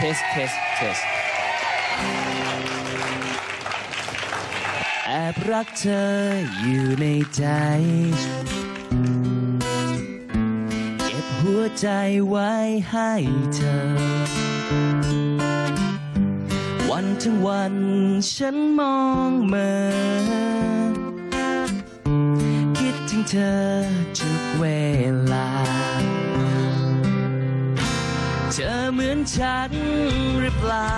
เทสเทสเทสแอบรักเธออยู่ในใจ เก็บหัวใจไว้ให้เธอ วันทั้งวันฉันมองเมื่อคิดถึงเธอ ธอเหมือนฉันหรือเปล่า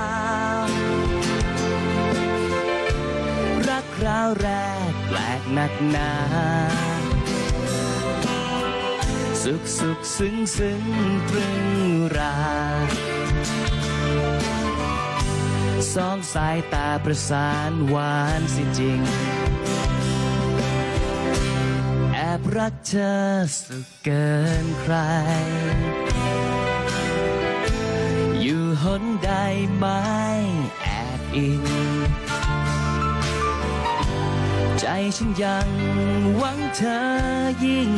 รักคราวแรกแปลกหนักหนา สุขสุขซึ้งซึ้งตรึงรา สองสายตาประสานหวานสิจริง แอบรักเธอสุดเกินใคร ไม่แอบอิงใจฉันยังหวังเธอยิ่ง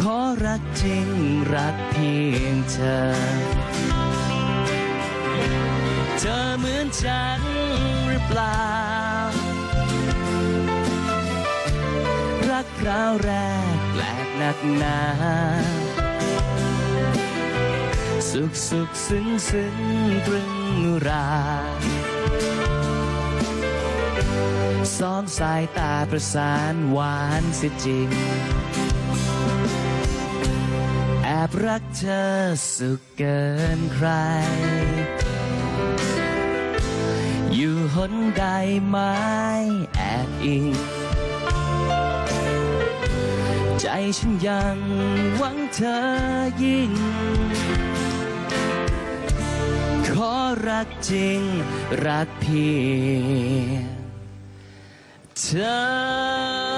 ขอรักจริงรักเพียงเธอ เธอเหมือนฉันหรือเปล่า รักคราวแรกแปลกหนักหนา สุขสุขซึ้งซึ้งตรึงราสองสายตาประสานหวานเสียจริง แอบรักเธอสุขเกินใคร อยู่หนใดไม่แอบอิง ใจฉันยังหวังเธอยิ่ง รักจริง รักเพียงเธอ